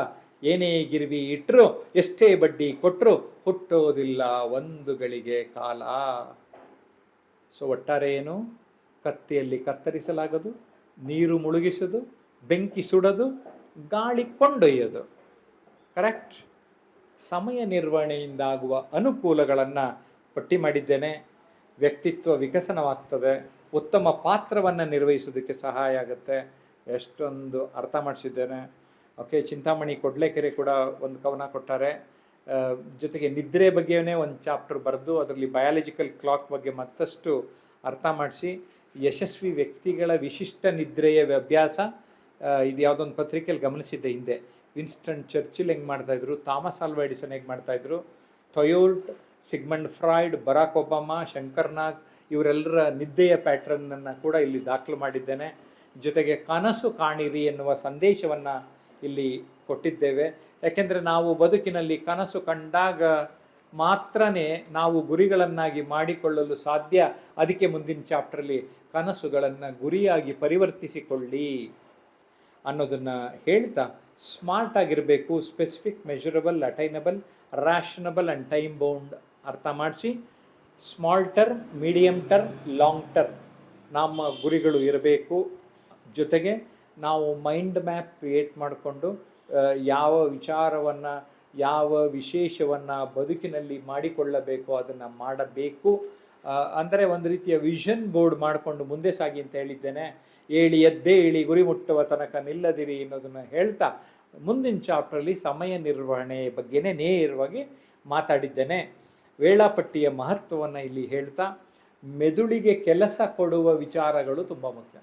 ಏನೇ ಗಿರ್ವಿ ಇಟ್ಟರು ಎಷ್ಟೇ ಬಡ್ಡಿ ಕೊಟ್ಟರು ಹುಟ್ಟೋದಿಲ್ಲ ಒಂದು ಗಳಿಗೆ ಕಾಲ. ಸೊ ಒಟ್ಟಾರೆ ಏನು? ಕತ್ತಿಯಲ್ಲಿ ಕತ್ತರಿಸಲಾಗದು, ನೀರು ಮುಳುಗಿಸೋದು, ಬೆಂಕಿ ಸುಡೋದು, ಗಾಳಿ ಕೊಂಡೊಯ್ಯೋದು. ಕರೆಕ್ಟ್ ಸಮಯ ನಿರ್ವಹಣೆಯಿಂದಾಗುವ ಅನುಕೂಲಗಳನ್ನು ಪಟ್ಟಿ ಮಾಡಿದ್ದೇನೆ. ವ್ಯಕ್ತಿತ್ವ ವಿಕಸನವಾಗ್ತದೆ. ಉತ್ತಮ ಪಾತ್ರವನ್ನು ನಿರ್ವಹಿಸೋದಕ್ಕೆ ಸಹಾಯ ಆಗುತ್ತೆ. ಎಷ್ಟೊಂದು ಅರ್ಥ ಮಾಡಿಸಿದ್ದೇನೆ. ಓಕೆ ಚಿಂತಾಮಣಿ ಕೊಡ್ಲೇಕೆರೆ ಕೂಡ ಒಂದು ಕವನ ಕೊಟ್ಟಾರೆ. ಜೊತೆಗೆ ನಿದ್ರೆ ಬಗ್ಗೆನೇ ಒಂದು ಚಾಪ್ಟರ್ ಬರೆದು ಅದರಲ್ಲಿ ಬಯಾಲಜಿಕಲ್ ಕ್ಲಾಕ್ ಬಗ್ಗೆ ಮತ್ತಷ್ಟು ಅರ್ಥ ಮಾಡಿಸಿ, ಯಶಸ್ವಿ ವ್ಯಕ್ತಿಗಳ ವಿಶಿಷ್ಟ ನಿದ್ರೆಯ ಅಭ್ಯಾಸ ಇದು ಯಾವುದೊಂದು ಪತ್ರಿಕೆಯಲ್ಲಿ ಗಮನಿಸಿದ್ದೆ ಹಿಂದೆ. ವಿನ್ಸ್ಟನ್ ಚರ್ಚಿಲ್ ಹೆಂಗೆ ಮಾಡ್ತಾಯಿದ್ರು ಥಾಮಸ್ ಆಲ್ವಾ ಎಡಿಸನ್ ಹೇಗೆ ಮಾಡ್ತಾಯಿದ್ರು ಥೊಯೋಲ್ಟ್ Sigmund Freud, Barack Obama Shankarnag ಇವರೆಲ್ಲರ ನಿದ್ದೆಯ ಪ್ಯಾಟ್ರನ್ನನ್ನು ಕೂಡ ಇಲ್ಲಿ ದಾಖಲು ಮಾಡಿದ್ದೇನೆ. ಜೊತೆಗೆ ಕನಸು ಕಾಣಿರಿ ಎನ್ನುವ ಸಂದೇಶವನ್ನು ಇಲ್ಲಿ ಕೊಟ್ಟಿದ್ದೇವೆ. ಯಾಕೆಂದರೆ ನಾವು ಬದುಕಿನಲ್ಲಿ ಕನಸು ಕಂಡಾಗ ಮಾತ್ರನೇ ನಾವು ಗುರಿಗಳನ್ನಾಗಿ ಮಾಡಿಕೊಳ್ಳಲು ಸಾಧ್ಯ. ಅದಕ್ಕೆ ಮುಂದಿನ ಚಾಪ್ಟ್ರಲ್ಲಿ ಕನಸುಗಳನ್ನು ಗುರಿಯಾಗಿ ಪರಿವರ್ತಿಸಿಕೊಳ್ಳಿ ಅನ್ನೋದನ್ನು ಹೇಳ್ತಾ ಸ್ಮಾರ್ಟ್ ಆಗಿರಬೇಕು specific measurable attainable rationable and time bound ಅರ್ಥ ಮಾಡಿಸಿ. Small term medium term long term ನಮ್ಮ ಗುರಿಗಳು ಇರಬೇಕು ಜೊತೆಗೆ ನಾವು ಮೈಂಡ್ ಮ್ಯಾಪ್ ಕ್ರಿಯೇಟ್ ಮಾಡಿಕೊಂಡು ಯಾವ ವಿಚಾರವನ್ನು, ಯಾವ ವಿಶೇಷವನ್ನು ಬದುಕಿನಲ್ಲಿ ಮಾಡಿಕೊಳ್ಳಬೇಕು, ಅದನ್ನು ಮಾಡಬೇಕು. ಅಂದರೆ ಒಂದು ರೀತಿಯ ವಿಷನ್ ಬೋರ್ಡ್ ಮಾಡಿಕೊಂಡು ಮುಂದೆ ಸಾಗಿ ಅಂತ ಹೇಳಿದ್ದೇನೆ. ಏಳಿ ಎದ್ದೇ ಹೇಳಿ ಗುರಿ ಮುಟ್ಟುವ ತನಕ ನಿಲ್ಲದಿರಿ ಅನ್ನೋದನ್ನು ಹೇಳ್ತಾ ಮುಂದಿನ ಚಾಪ್ಟ್ರಲ್ಲಿ ಸಮಯ ನಿರ್ವಹಣೆ ಬಗ್ಗೆನೇ ನೇರವಾಗಿ ಮಾತಾಡಿದ್ದೇನೆ. ವೇಳಾಪಟ್ಟಿಯ ಮಹತ್ವವನ್ನು ಇಲ್ಲಿ ಹೇಳ್ತಾ, ಮೆದುಳಿಗೆ ಕೆಲಸ ಕೊಡುವ ವಿಚಾರಗಳು ತುಂಬ ಮುಖ್ಯ.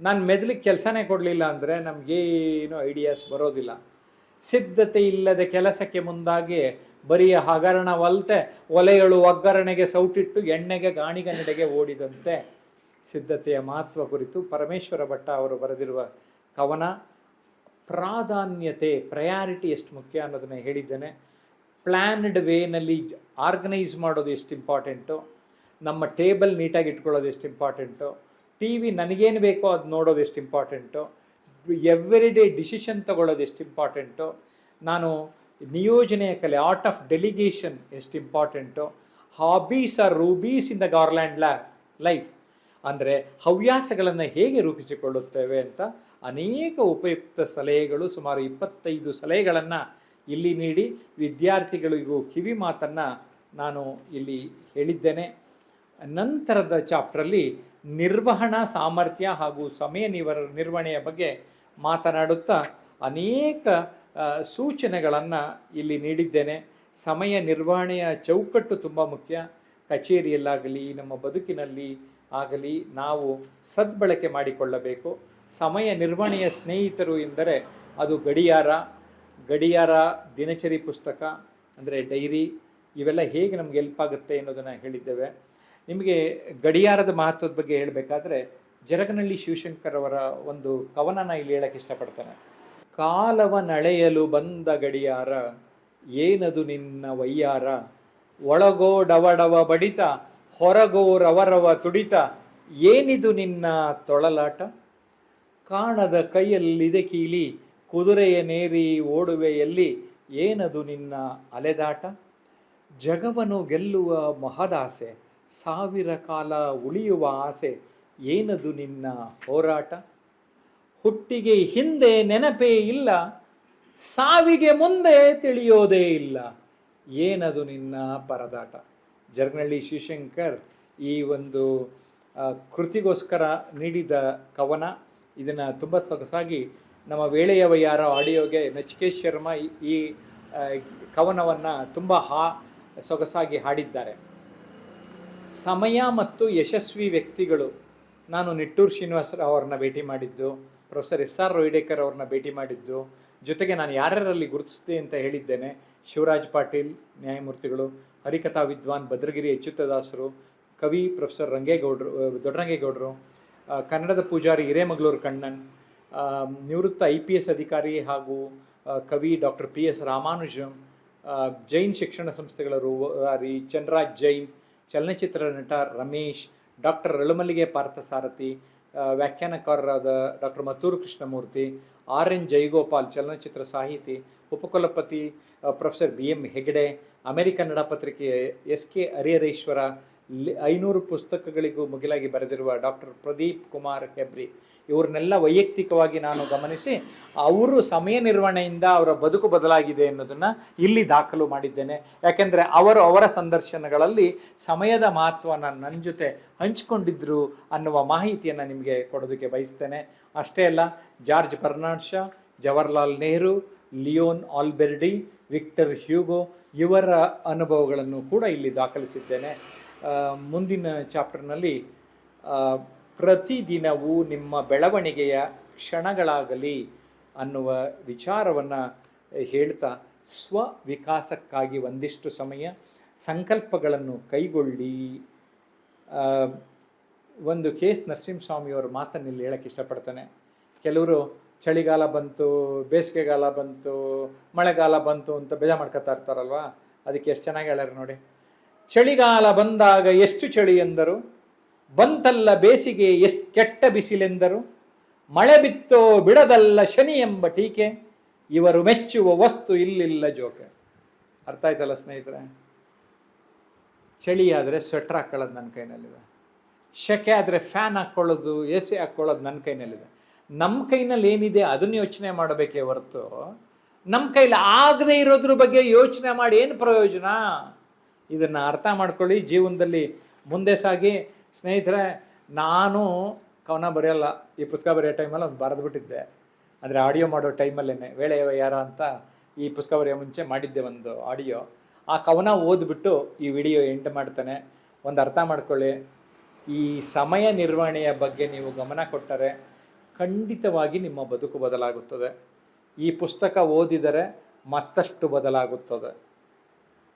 ನಾನು ಮೆದುಳಿಗೆ ಕೆಲಸನೇ ಕೊಡಲಿಲ್ಲ ಅಂದರೆ ನಮಗೇನು ಐಡಿಯಾಸ್ ಬರೋದಿಲ್ಲ. ಸಿದ್ಧತೆ ಇಲ್ಲದೆ ಕೆಲಸಕ್ಕೆ ಮುಂದಾಗಿ ಬರಿಯ ಹಗರಣವಲ್ತೆ ಒಲೆಗಳು ಒಗ್ಗರಣೆಗೆ ಸೌಟಿಟ್ಟು ಎಣ್ಣೆಗೆ ಗಾಣಿಗನ್ನಡೆಗೆ ಓಡಿದಂತೆ. ಸಿದ್ಧತೆಯ ಮಹತ್ವ ಕುರಿತು ಪರಮೇಶ್ವರ ಭಟ್ಟ ಅವರು ಬರೆದಿರುವ ಕವನ, ಪ್ರಾಧಾನ್ಯತೆ ಪ್ರಯಾರಿಟಿ ಎಷ್ಟು ಮುಖ್ಯ ಅನ್ನೋದನ್ನ ಹೇಳಿದ್ದೇನೆ. ಪ್ಲ್ಯಾನ್ಡ್ ವೇನಲ್ಲಿ ಆರ್ಗನೈಸ್ ಮಾಡೋದು ಎಷ್ಟು ಇಂಪಾರ್ಟೆಂಟು ನಮ್ಮ ಟೇಬಲ್ ನೀಟಾಗಿ ಇಟ್ಕೊಳ್ಳೋದು ಎಷ್ಟು ಇಂಪಾರ್ಟೆಂಟು ಟಿ ವಿ ನನಗೇನು ಬೇಕೋ ಅದು ನೋಡೋದು ಎಷ್ಟು ಇಂಪಾರ್ಟೆಂಟು ಎವ್ರಿ ಡೇ ಡಿಸಿಷನ್ ತಗೊಳ್ಳೋದು ಎಷ್ಟು ಇಂಪಾರ್ಟೆಂಟು ನಾನು ನಿಯೋಜನೆಯ ಕಲೆ ಆರ್ಟ್ ಆಫ್ ಡೆಲಿಗೇಷನ್ ಎಷ್ಟು important hobbies are rubies in the garland law life ಅಂದರೆ ಹವ್ಯಾಸಗಳನ್ನು ಹೇಗೆ ರೂಪಿಸಿಕೊಳ್ಳುತ್ತೇವೆ ಅಂತ ಅನೇಕ ಉಪಯುಕ್ತ ಸಲಹೆಗಳು ಸುಮಾರು ಇಪ್ಪತ್ತೈದು ಸಲಹೆಗಳನ್ನು ಇಲ್ಲಿ ನೀಡಿ ವಿದ್ಯಾರ್ಥಿಗಳಿಗೂ ಕಿವಿ ಮಾತನ್ನು ನಾನು ಇಲ್ಲಿ ಹೇಳಿದ್ದೇನೆ. ನಂತರದ ಚಾಪ್ಟ್ರಲ್ಲಿ ನಿರ್ವಹಣಾ ಸಾಮರ್ಥ್ಯ ಹಾಗೂ ಸಮಯ ನಿವರ ನಿರ್ವಹಣೆಯ ಬಗ್ಗೆ ಮಾತನಾಡುತ್ತಾ ಅನೇಕ ಸೂಚನೆಗಳನ್ನು ಇಲ್ಲಿ ನೀಡಿದ್ದೇನೆ. ಸಮಯ ನಿರ್ವಹಣೆಯ ಚೌಕಟ್ಟು ತುಂಬ ಮುಖ್ಯ. ಕಚೇರಿಯಲ್ಲಾಗಲಿ, ನಮ್ಮ ಬದುಕಿನಲ್ಲಿ ಆಗಲಿ ನಾವು ಸದ್ಬಳಕೆ ಮಾಡಿಕೊಳ್ಳಬೇಕು. ಸಮಯ ನಿರ್ವಹಣೆಯ ಸ್ನೇಹಿತರು ಎಂದರೆ ಅದು ಗಡಿಯಾರ. ಗಡಿಯಾರ, ದಿನಚರಿ ಪುಸ್ತಕ, ಅಂದರೆ ಡೈರಿ, ಇವೆಲ್ಲ ಹೇಗೆ ನಮ್ಗೆ ಹೆಲ್ಪ್ ಆಗುತ್ತೆ ಅನ್ನೋದನ್ನು ಹೇಳಿದ್ದೇವೆ. ನಿಮಗೆ ಗಡಿಯಾರದ ಮಹತ್ವದ ಬಗ್ಗೆ ಹೇಳಬೇಕಾದ್ರೆ ಜರಗನಹಳ್ಳಿ ಶಿವಶಂಕರ್ ಅವರ ಒಂದು ಕವನನ ಇಲ್ಲಿ ಹೇಳಕ್ಕೆ ಇಷ್ಟಪಡ್ತಾನೆ. ಕಾಲವ ನಳೆಯಲು ಬಂದ ಗಡಿಯಾರ, ಏನದು ನಿನ್ನ ವಯ್ಯಾರ? ಒಳಗೋ ಡವಡವ ಬಡಿತ, ಹೊರಗೋ ರವರವ ತುಡಿತ, ಏನಿದು ನಿನ್ನ ತೊಳಲಾಟ? ಕಾಣದ ಕೈಯಲ್ಲಿದೆ ಕೀಲಿ, ಕುದುರೆಯ ನೇರಿ ಓಡುವೆಯಲ್ಲಿ ಏನದು ನಿನ್ನ ಅಲೆದಾಟ? ಜಗವನು ಗೆಲ್ಲುವ ಮಹದಾಸೆ ಸಾವಿರ ಕಾಲ ಉಳಿಯುವ ಆಸೆ ಏನದು ನಿನ್ನ ಹೋರಾಟ? ಹುಟ್ಟಿಗೆ ಹಿಂದೆ ನೆನಪೇ ಇಲ್ಲ, ಸಾವಿಗೆ ಮುಂದೆ ತಿಳಿಯೋದೇ ಇಲ್ಲ. ಏನದು ನಿನ್ನ ಪರದಾಟ? ಜರ್ನಳ್ಳಿ ಶಿವಶಂಕರ್ ಈ ಒಂದು ಕೃತಿಗೋಸ್ಕರ ನೀಡಿದ ಕವನ. ಇದನ್ನು ತುಂಬ ಸೊಗಸಾಗಿ ನಮ್ಮ ವೇಳೆಯವ ಯಾರ ಆಡಿಯೋಗೆ ನಚಿಕೇಶ್ ಶರ್ಮಾ ಈ- ಕವನವನ್ನು ತುಂಬ ಹಾ, ಸೊಗಸಾಗಿ ಹಾಡಿದ್ದಾರೆ. ಸಮಯ ಮತ್ತು ಯಶಸ್ವಿ ವ್ಯಕ್ತಿಗಳು. ನಾನು ನಿಟ್ಟೂರು ಶ್ರೀನಿವಾಸರಾವ್ ಅವ್ರನ್ನ ಭೇಟಿ ಮಾಡಿದ್ದು, ಪ್ರೊಫೆಸರ್ ಎಸ್ ಆರ್ ರೋಹಿಡೇಕರ್ ಅವ್ರನ್ನ ಭೇಟಿ ಮಾಡಿದ್ದು. ಜೊತೆಗೆ ನಾನು ಯಾರ್ಯಾರಲ್ಲಿ ಗುರುತಿಸಿದೆ ಅಂತ ಹೇಳಿದ್ದೇನೆ, ಶಿವರಾಜ್ ಪಾಟೀಲ್, ನ್ಯಾಯಮೂರ್ತಿಗಳು, ಹರಿಕಥಾ ವಿದ್ವಾನ್, ಭದ್ರಗಿರಿ ಅಚ್ಯುತದಾಸರು, ಕವಿ ಪ್ರೊಫೆಸರ್ ರಂಗೇಗೌಡರು ದೊಡ್ಡರಂಗೇಗೌಡರು ಕನ್ನಡದ ಪೂಜಾರಿ ಹಿರೇಮಗಳೂರು ಕಣ್ಣನ್ ನಿವೃತ್ತ ಐ ಪಿ ಎಸ್ ಅಧಿಕಾರಿ ಹಾಗೂ ಕವಿ doctor P S Ramanujam Jain ಶಿಕ್ಷಣ ಸಂಸ್ಥೆಗಳ ರೂವಾರಿ ಚಂದ್ರಾಜ್ ಜೈನ್ ಚಲನಚಿತ್ರ ನಟ ರಮೇಶ್, ಡಾಕ್ಟರ್ ರಳುಮಲ್ಲಿಗೆ Parthasarathi ವ್ಯಾಖ್ಯಾನಕಾರರಾದ doctor Mattur Krishnamurthy R N Jaigopal ಚಲನಚಿತ್ರ ಸಾಹಿತಿ, ಉಪಕುಲಪತಿ professor B M Hegde, America ನಡಪತ್ರಿಕೆ S K Harihareshwara ಐನೂರು ಪುಸ್ತಕಗಳಿಗೂ ಮುಗಿಲಾಗಿ ಬರೆದಿರುವ ಡಾಕ್ಟರ್ ಪ್ರದೀಪ್ ಕುಮಾರ್ ಹೆಬ್ರಿ. ಇವ್ರನ್ನೆಲ್ಲ ವೈಯಕ್ತಿಕವಾಗಿ ನಾನು ಗಮನಿಸಿ, ಅವರು ಸಮಯ ನಿರ್ವಹಣೆಯಿಂದ ಅವರ ಬದುಕು ಬದಲಾಗಿದೆ ಅನ್ನೋದನ್ನ ಇಲ್ಲಿ ದಾಖಲು ಮಾಡಿದ್ದೇನೆ. ಯಾಕೆಂದರೆ ಅವರು ಅವರ ಸಂದರ್ಶನಗಳಲ್ಲಿ ಸಮಯದ ಮಹತ್ವನ ನನ್ನ ಜೊತೆ ಹಂಚಿಕೊಂಡಿದ್ರು ಅನ್ನುವ ಮಾಹಿತಿಯನ್ನು ನಿಮಗೆ ಕೊಡೋದಕ್ಕೆ ಬಯಸ್ತೇನೆ. ಅಷ್ಟೇ ಅಲ್ಲ, George Bernard Shaw, Jawaharlal Nehru, Leon Alberti, Victor Hugo ಇವರ ಅನುಭವಗಳನ್ನು ಕೂಡ ಇಲ್ಲಿ ದಾಖಲಿಸಿದ್ದೇನೆ. ಮುಂದಿನ ಚಾಪ್ಟರ್ನಲ್ಲಿ ಪ್ರತಿದಿನವೂ ನಿಮ್ಮ ಬೆಳವಣಿಗೆಯ ಕ್ಷಣಗಳಾಗಲಿ ಅನ್ನುವ ವಿಚಾರವನ್ನು ಹೇಳ್ತಾ ಸ್ವ ವಿಕಾಸಕ್ಕಾಗಿ ಒಂದಿಷ್ಟು ಸಮಯ ಸಂಕಲ್ಪಗಳನ್ನು ಕೈಗೊಳ್ಳಿ. ಒಂದು ಕೆ ಎಸ್ ನರಸಿಂಹಸ್ವಾಮಿಯವರ ಮಾತನ್ನು ಇಲ್ಲಿ ಹೇಳಕ್ಕೆ ಇಷ್ಟಪಡ್ತಾನೆ. ಕೆಲವರು ಚಳಿಗಾಲ ಬಂತು, ಬೇಸಿಗೆಗಾಲ ಬಂತು, ಮಳೆಗಾಲ ಬಂತು ಅಂತ ಬೇಜ ಮಾಡ್ಕೊತಾ ಇರ್ತಾರಲ್ವ? ಅದಕ್ಕೆ ಎಷ್ಟು ಚೆನ್ನಾಗಿ ಹೇಳ್ಯಾರ ನೋಡಿ. ಚಳಿಗಾಲ ಬಂದಾಗ ಎಷ್ಟು ಚಳಿ ಎಂದರು? ಬಂತಲ್ಲ ಬೇಸಿಗೆ ಎಷ್ಟು ಕೆಟ್ಟ ಬಿಸಿಲೆಂದರು? ಮಳೆ ಬಿತ್ತೋ ಬಿಡದಲ್ಲ ಶನಿ ಎಂಬ ಟೀಕೆ? ಇವರು ಮೆಚ್ಚುವ ವಸ್ತು ಇಲ್ಲಿಲ್ಲ ಜೋಕೆ. ಅರ್ಥ ಆಯ್ತಲ್ಲ ಸ್ನೇಹಿತರೆ? ಚಳಿ ಆದರೆ ಸ್ವೆಟ್ರ್ ಹಾಕೊಳ್ಳೋದು ನನ್ನ ಕೈನಲ್ಲಿದೆ. ಶೆಕೆ ಆದರೆ ಫ್ಯಾನ್ ಹಾಕ್ಕೊಳ್ಳೋದು ಎ ಸಿ ಹಾಕ್ಕೊಳ್ಳೋದು ನನ್ನ ಕೈನಲ್ಲಿದೆ. ನಮ್ಮ ಕೈನಲ್ಲಿ ಏನಿದೆ ಅದನ್ನು ಯೋಚನೆ ಮಾಡಬೇಕೇ ಹೊರತು. ನಮ್ಮ ಕೈಲಿ ಆಗದೆ ಇರೋದ್ರ ಬಗ್ಗೆ ಯೋಚನೆ ಮಾಡಿ ಏನು ಪ್ರಯೋಜನ? ಇದನ್ನು ಅರ್ಥ ಮಾಡ್ಕೊಳ್ಳಿ. ಜೀವನದಲ್ಲಿ ಮುಂದೆ ಸಾಗಿ ಸ್ನೇಹಿತರೆ, ನಾನು ಕವನ ಬರೆಯಲ್ಲ. ಈ ಪುಸ್ತಕ ಬರೆಯೋ ಟೈಮಲ್ಲಿ ಒಂದು ಬರೆದ್ಬಿಟ್ಟಿದ್ದೆ ಅಂದರೆ ಆಡಿಯೋ ಮಾಡೋ ಟೈಮಲ್ಲೇ ವೇಳೆ ಯಾರ ಅಂತ ಈ ಪುಸ್ತಕ ಬರೆಯೋ ಮುಂಚೆ ಮಾಡಿದ್ದೆ ಒಂದು ಆಡಿಯೋ ಆ ಕವನ ಓದ್ಬಿಟ್ಟು ಈ ವಿಡಿಯೋ ಎಂಟ್ ಮಾಡ್ತಾನೆ. ಒಂದು ಅರ್ಥ ಮಾಡ್ಕೊಳ್ಳಿ. ಈ ಸಮಯ ನಿರ್ವಹಣೆಯ ಬಗ್ಗೆ ನೀವು ಗಮನ ಕೊಟ್ಟರೆ ಖಂಡಿತವಾಗಿ ನಿಮ್ಮ ಬದುಕು ಬದಲಾಗುತ್ತದೆ. ಈ ಪುಸ್ತಕ ಓದಿದರೆ ಮತ್ತಷ್ಟು ಬದಲಾಗುತ್ತದೆ.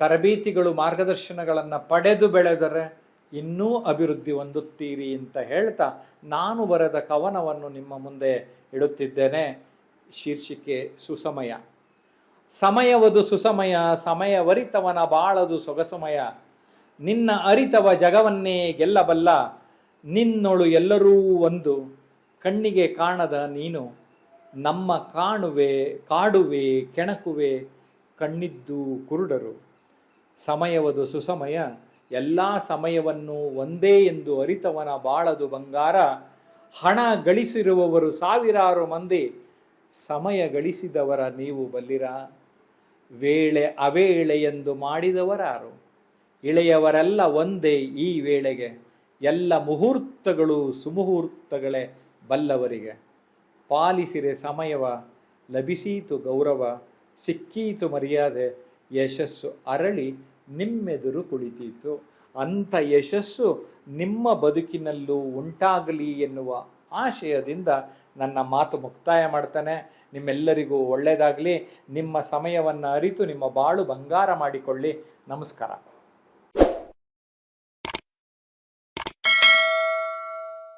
ತರಬೇತಿಗಳು ಮಾರ್ಗದರ್ಶನಗಳನ್ನು ಪಡೆದು ಬೆಳೆದರೆ ಇನ್ನೂ ಅಭಿವೃದ್ಧಿ ಹೊಂದುತ್ತೀರಿ ಅಂತ ಹೇಳ್ತಾ ನಾನು ಬರೆದ ಕವನವನ್ನು ನಿಮ್ಮ ಮುಂದೆ ಇಡುತ್ತಿದ್ದೇನೆ. ಶೀರ್ಷಿಕೆ ಸುಸಮಯ. ಸಮಯವದು ಸುಸಮಯ ಸಮಯವರಿತವನ ಬಾಳದು ಸೊಗಸಮಯ. ನಿನ್ನ ಅರಿತವ ಜಗವನ್ನೇ ಗೆಲ್ಲಬಲ್ಲ, ನಿನ್ನೊಳು ಎಲ್ಲರೂ ಒಂದು. ಕಣ್ಣಿಗೆ ಕಾಣದ ನೀನು, ನಮ್ಮ ಕಾಣುವೆ, ಕಾಡುವೆ, ಕೆಣಕುವೆ, ಕಣ್ಣಿದ್ದು ಕುರುಡರು. ಸಮಯವದು ಸುಸಮಯ. ಎಲ್ಲ ಸಮಯವನ್ನು ಒಂದೇ ಎಂದು ಅರಿತವನ ಬಾಳದು ಬಂಗಾರ. ಹಣ ಗಳಿಸಿರುವವರು ಸಾವಿರಾರು ಮಂದಿ. ಸಮಯ ಗಳಿಸಿದವರ ನೀವು ಬಲ್ಲಿರ? ವೇಳೆ ಅವೇಳೆ ಎಂದು ಮಾಡಿದವರಾರು. ಇಳೆಯವರೆಲ್ಲ ಒಂದೇ ಈ ವೇಳೆಗೆ. ಎಲ್ಲ ಮುಹೂರ್ತಗಳು ಸುಮುಹೂರ್ತಗಳೇ ಬಲ್ಲವರಿಗೆ. ಪಾಲಿಸಿರೆ ಸಮಯವ, ಲಭಿಸೀತು ಗೌರವ, ಸಿಕ್ಕೀತು ಮರ್ಯಾದೆ, ಯಶಸ್ಸು ಅರಳಿ ನಿಮ್ಮೆದುರು ಕುಳಿತೀತು ಅಂಥ ಯಶಸ್ಸು ನಿಮ್ಮ ಬದುಕಿನಲ್ಲೂ ಉಂಟಾಗಲಿ ಎನ್ನುವ ಆಶಯದಿಂದ ನನ್ನ ಮಾತು ಮುಕ್ತಾಯ ಮಾಡ್ತಾನೆ. ನಿಮ್ಮೆಲ್ಲರಿಗೂ ಒಳ್ಳೆಯದಾಗಲಿ. ನಿಮ್ಮ ಸಮಯವನ್ನು ಅರಿತು ನಿಮ್ಮ ಬಾಳು ಬಂಗಾರ ಮಾಡಿಕೊಳ್ಳಿ. ನಮಸ್ಕಾರ.